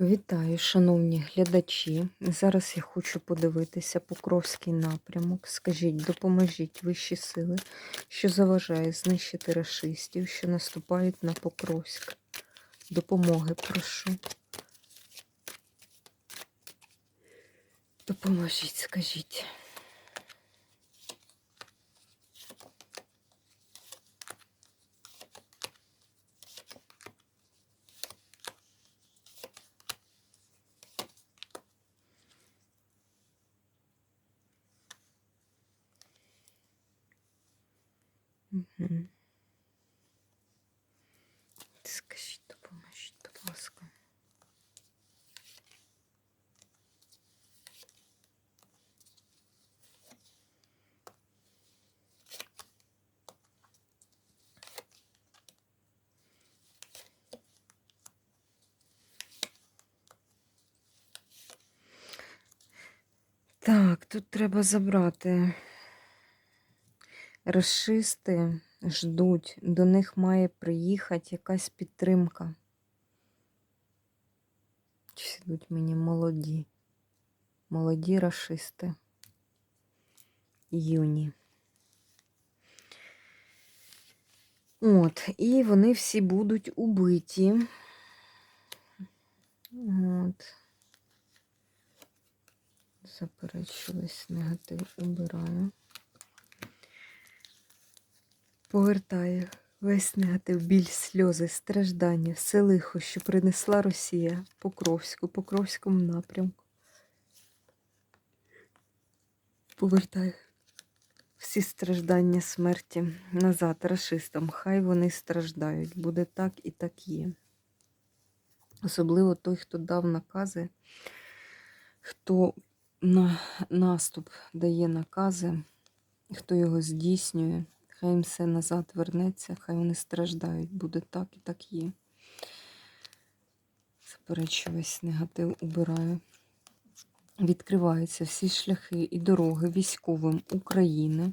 Вітаю, шановні глядачі. Зараз я хочу подивитися Покровський напрямок. Скажіть, допоможіть вищі сили, що заважає знищити расистів, що наступають на Покровськ. Допомоги прошу. Допоможіть, скажіть. Мгм. Скажіть, допоможіть, будь ласка. Так, тут треба забрати. Расисти ждуть, до них має приїхати якась підтримка. Чи йдуть мені молоді? Молоді расисти. Юні. От, і вони всі будуть убиті. От. Заперечилась негатив, убираю. Повертає весь негатив, біль, сльози, страждання, все лихо, що принесла Росія Покровську, Покровському напрямку. Повертає всі страждання смерті назад расистам. Хай вони страждають. Буде так і так є. Особливо той, хто дав накази, хто на наступ дає накази, хто його здійснює. Хай їм все назад вернеться, хай вони страждають. Буде так і так є. Заперечу весь негатив убираю. Відкриваються всі шляхи і дороги військовим України.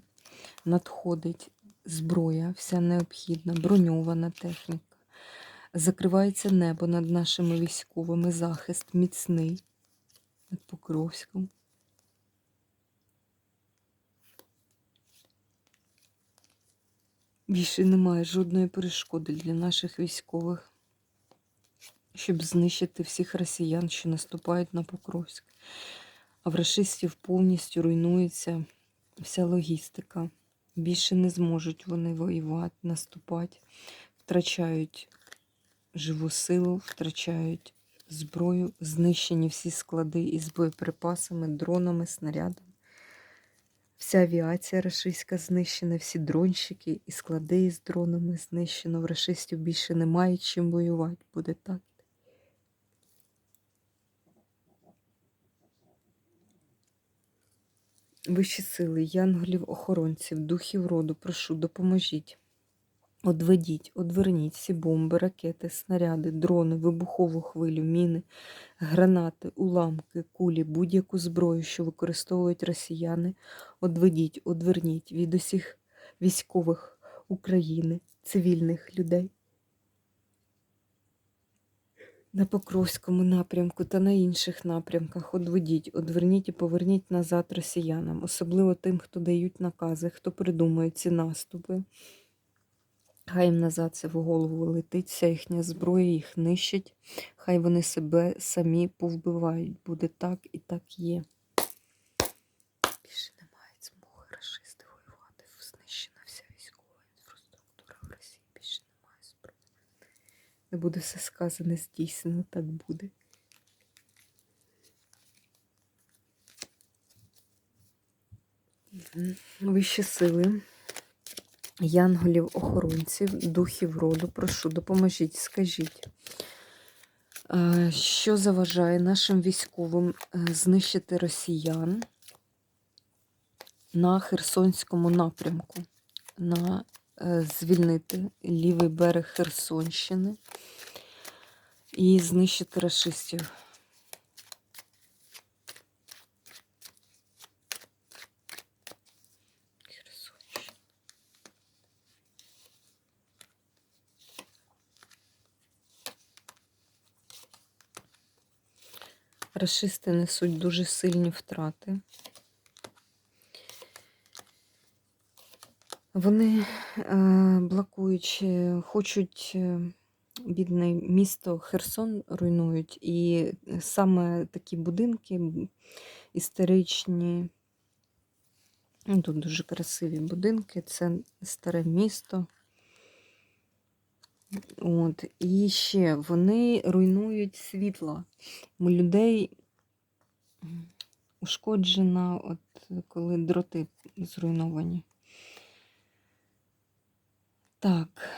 Надходить зброя, вся необхідна, броньована техніка. Закривається небо над нашими військовими, захист міцний над Покровськом. Більше немає жодної перешкоди для наших військових, щоб знищити всіх росіян, що наступають на Покровськ. А в рашистів повністю руйнується вся логістика. Більше не зможуть вони воювати, наступати, втрачають живу силу, втрачають зброю, знищені всі склади із боєприпасами, дронами, снарядами. Вся авіація рашистська знищена, всі дронщики і склади із дронами знищено. В рашистів більше немає чим воювати. Буде так. Вищі сили, янголів, охоронців, духів роду, прошу, допоможіть. Одведіть, одверніть всі бомби, ракети, снаряди, дрони, вибухову хвилю, міни, гранати, уламки, кулі, будь-яку зброю, що використовують росіяни. Одведіть, одверніть від усіх військових України, цивільних людей. На Покровському напрямку та на інших напрямках одведіть, одверніть і поверніть назад росіянам, особливо тим, хто дають накази, хто придумує ці наступи. Хай їм назад це в голову летить, вся їхня зброя їх нищить, хай вони себе самі повбивають. Буде так і так є. Більше немає змоги расисти воювати. Знищена вся військова інфраструктура в Росії. Більше немає зброї. Не буде все сказане, здійснено, так буде. Вищі сили янголів-охоронців, духів роду, прошу, допоможіть, скажіть, е, що заважає нашим військовим е, знищити росіян на Херсонському напрямку, на е, звільнити лівий берег Херсонщини і знищити расистів. Рашисти несуть дуже сильні втрати. Вони, е, блокуючи, хочуть е, бідне місто Херсон руйнують, і саме такі будинки історичні, ну, тут дуже красиві будинки, це старе місто. От, і ще вони руйнують світло. У людей м, ушкоджено, от коли дроти зруйновані. Так,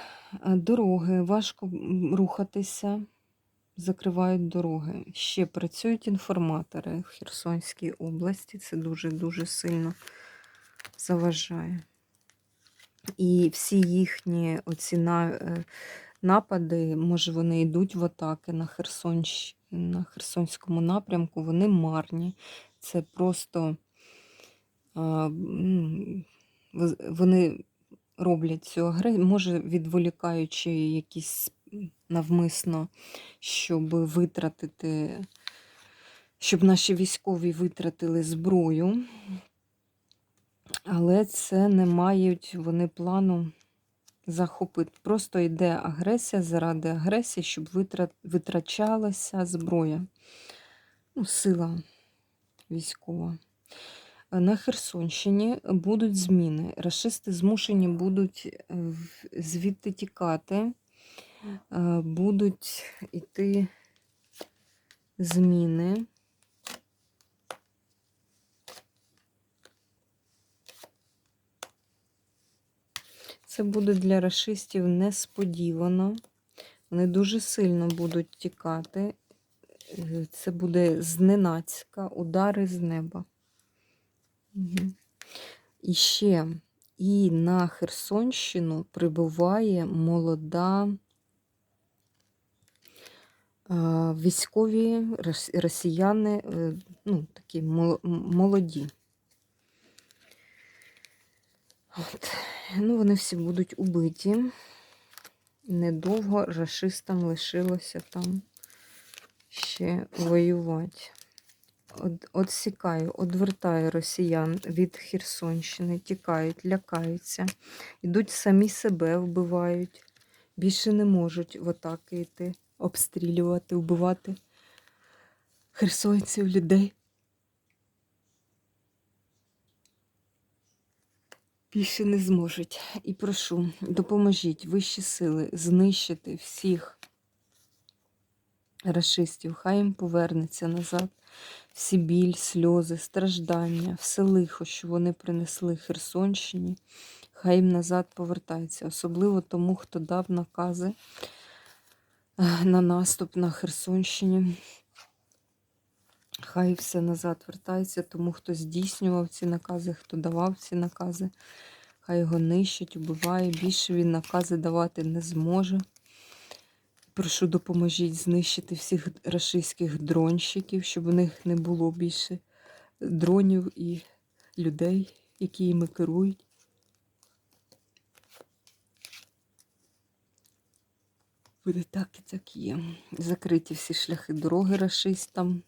дороги, важко рухатися, закривають дороги. Ще працюють інформатори в Херсонській області. Це дуже-дуже сильно заважає. І всі їхні оці на, е, напади, може, вони йдуть в атаки на, Херсонщ... на Херсонському напрямку, вони марні. Це просто вони роблять цю агресію, може, відволікаючи якісь навмисно, щоб витратити, щоб наші військові витратили зброю. Але це не мають вони плану захопити. Просто йде агресія заради агресії, щоб витрачалася зброя. Ну, сила військова. Е, На Херсонщині будуть зміни. Рашисти змушені будуть е, звідти тікати, е, будуть йти зміни. Це буде для рашистів несподівано. Вони дуже сильно будуть тікати. Це буде зненацька, удари з неба. І ще і на Херсонщину прибуває молода е, військові росіяни, е, ну, такі молоді. От. Ну, вони всі будуть убиті. Недовго рашистам лишилося там ще воювати. От, отсікаю, одвертаю росіян від Херсонщини, тікають, лякаються, йдуть самі себе вбивають, більше не можуть в атаки йти, обстрілювати, вбивати херсонців, людей. Більше не зможуть. І прошу, допоможіть вищі сили знищити всіх рашистів. Хай їм повернеться назад всі біль, сльози, страждання, все лихо, що вони принесли Херсонщині. Хай їм назад повертається. Особливо тому, хто дав накази е, на наступ на Херсонщині. Хай все назад вертається, тому хто здійснював ці накази, хто давав ці накази, хай його нищать, убиває. Більше він накази давати не зможе. Прошу, допоможіть знищити всіх рашистських дронщиків, щоб у них не було більше дронів і людей, які їми керують. Буде так і так є. Закриті всі шляхи дороги рашистам.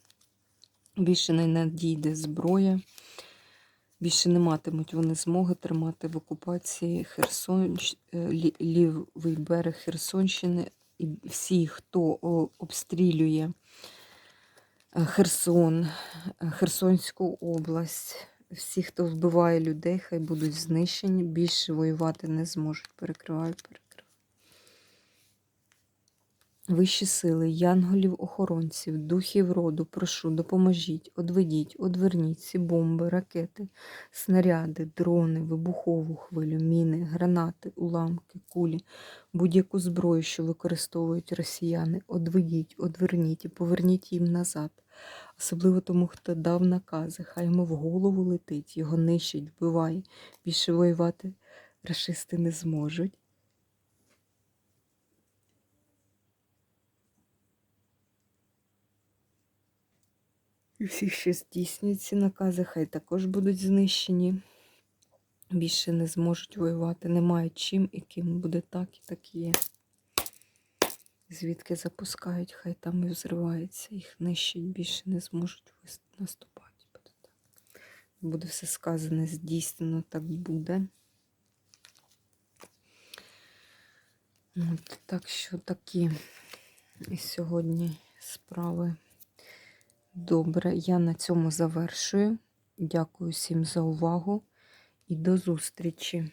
Більше не надійде зброя. Більше не матимуть вони змоги тримати в окупації Херсон, лівий берег Херсонщини. І всі, хто обстрілює е, Херсон, е, Херсонську область, всі, хто вбиває людей, хай будуть знищені. Більше воювати не зможуть. Перекриваю, перекриваю. Вищі сили, янголів-охоронців, духів роду, прошу, допоможіть, одведіть, одверніть ці бомби, ракети, снаряди, дрони, вибухову хвилю, міни, гранати, уламки, кулі, будь-яку зброю, що використовують росіяни, одведіть, одверніть і поверніть їм назад. Особливо тому, хто дав накази, хай йому в голову летить, його нищить, вбиває. Більше воювати рашисти не зможуть. І всі, що здійснюють ці накази, хай також будуть знищені. Більше не зможуть воювати, немає чим і ким буде так і так є. Звідки запускають, хай там і взривається, їх нищить більше не зможуть наступати. Буде так. Буде все сказане, здійснено, так буде. От, так що такі і сьогодні справи. Добре, я на цьому завершую. Дякую всім за увагу і до зустрічі!